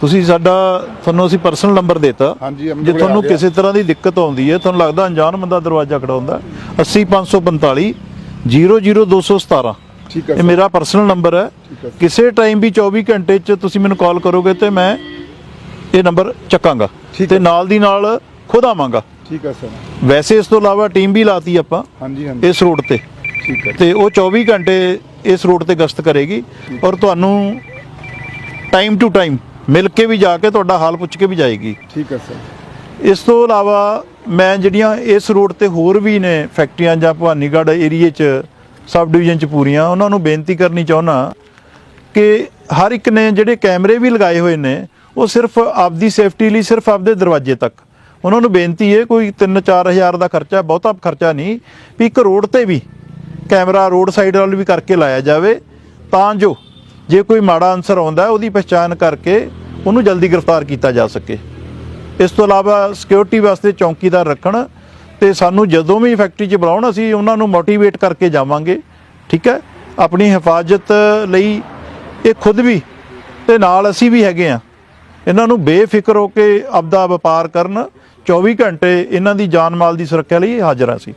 ਤੁਸੀਂ ਸਾਡਾ ਤੁਹਾਨੂੰ ਅਸੀਂ ਪਰਸਨਲ ਨੰਬਰ ਦਿੱਤਾ। ਜੇ ਤੁਹਾਨੂੰ। ਕਿਸੇ ਤਰ੍ਹਾਂ ਦੀ ਦਿੱਕਤ ਆਉਂਦੀ ਹੈ ਤੁਹਾਨੂੰ ਲੱਗਦਾ ਅਣਜਾਣ ਬੰਦਾ ਦਰਵਾਜ਼ਾ ਖੜਾਉਂਦਾ 80545 00217 ਠੀਕ ਹੈ ਇਹ ਮੇਰਾ ਪਰਸਨਲ ਨੰਬਰ ਹੈ। ਕਿਸੇ ਟਾਈਮ ਵੀ 24 ਘੰਟੇ 'ਚ ਤੁਸੀਂ ਮੈਨੂੰ ਕਾਲ ਕਰੋਗੇ ਤੇ ਮੈਂ ਇਹ ਨੰਬਰ ਚੱਕਾਂਗਾ ਤੇ। ਨਾਲ ਦੀ ਨਾਲ ਖੁਦ ਆਵਾਂਗਾ। ਠੀਕ ਹੈ ਸਰ। ਵੈਸੇ ਇਸ ਤੋਂ ਇਲਾਵਾ ਟੀਮ ਵੀ ਲਾਤੀ ਆਪਾਂ ਹਾਂਜੀ ਹਾਂਜੀ। ਇਸ ਰੋਡ ਤੇ। ਠੀਕ ਹੈ। ਤੇ ਉਹ 24 ਘੰਟੇ ਇਸ ਰੋਡ ਤੇ ਗਸ਼ਤ ਕਰੇਗੀ ਔਰ ਤੁਹਾਨੂੰ ਟਾਈਮ ਟੂ ਟਾਈਮ ਮਿਲ ਕੇ ਵੀ ਜਾ ਕੇ ਤੁਹਾਡਾ ਹਾਲ ਪੁੱਛ ਕੇ ਵੀ ਜਾਏਗੀ। ਠੀਕ ਹੈ ਸਰ। ਇਸ ਤੋਂ ਇਲਾਵਾ ਮੈਂ ਜਿਹੜੀਆਂ ਇਸ ਰੋਡ ਤੇ ਹੋਰ ਵੀ ਨੇ ਫੈਕਟਰੀਆਂ ਜਾਂ ਭਵਾਨੀਗੜ੍ਹ ਏਰੀਏ 'ਚ ਸਬ ਡਿਵੀਜ਼ਨ 'ਚ ਪੂਰੀਆਂ ਉਹਨਾਂ ਨੂੰ ਬੇਨਤੀ ਕਰਨੀ ਚਾਹੁੰਦਾ ਕਿ ਹਰ ਇੱਕ ਨੇ ਜਿਹੜੇ ਕੈਮਰੇ ਵੀ ਲਗਾਏ ਹੋਏ ਨੇ ਉਹ ਸਿਰਫ ਆਪਦੀ ਸੇਫਟੀ ਲਈ ਸਿਰਫ ਆਪਦੇ ਦਰਵਾਜ਼ੇ ਤੱਕ। ਉਹਨਾਂ ਨੂੰ ਬੇਨਤੀ ਹੈ ਕੋਈ 3-4 ਹਜ਼ਾਰ ਦਾ ਖਰਚਾ ਬਹੁਤਾ ਖਰਚਾ ਨਹੀਂ ਵੀ ਇੱਕ ਰੋਡ ਤੇ ਵੀ ਕੈਮਰਾ ਰੋਡ ਸਾਈਡ ਵੱਲ ਵੀ ਕਰਕੇ ਲਾਇਆ ਜਾਵੇ ਤਾਂ ਜੋ ਜੇ ਕੋਈ ਮਾੜਾ ਅਨਸਰ ਆਉਂਦਾ ਉਹਦੀ ਪਛਾਣ ਕਰਕੇ ਉਹਨੂੰ ਜਲਦੀ ਗ੍ਰਿਫਤਾਰ ਕੀਤਾ ਜਾ ਸਕੇ। ਇਸ ਤੋਂ ਇਲਾਵਾ ਸਿਕਿਉਰਿਟੀ ਵਾਸਤੇ ਚੌਕੀਦਾਰ ਰੱਖਣ ਤੇ ਸਾਨੂੰ ਜਦੋਂ ਵੀ ਫੈਕਟਰੀ 'ਚ ਬੁਲਾਉਣ, ਅਸੀਂ ਉਹਨਾਂ ਨੂੰ ਮੋਟੀਵੇਟ ਕਰਕੇ ਜਾਵਾਂਗੇ, ਠੀਕ ਹੈ? ਆਪਣੀ ਹਿਫਾਜ਼ਤ ਲਈ ਇਹ ਖੁਦ ਵੀ ਤੇ ਨਾਲ ਅਸੀਂ ਵੀ ਹੈਗੇ ਆ ਇਹਨਾਂ ਨੂੰ ਬੇਫਿਕਰ ਹੋ ਕੇ ਆਪਦਾ ਵਪਾਰ ਕਰਨ 24 ਘੰਟੇ ਇਹਨਾਂ ਦੀ ਜਾਨ ਮਾਲ ਦੀ ਸੁਰੱਖਿਆ ਲਈ ਹਾਜ਼ਰ ਹਾਂ ਅਸੀਂ।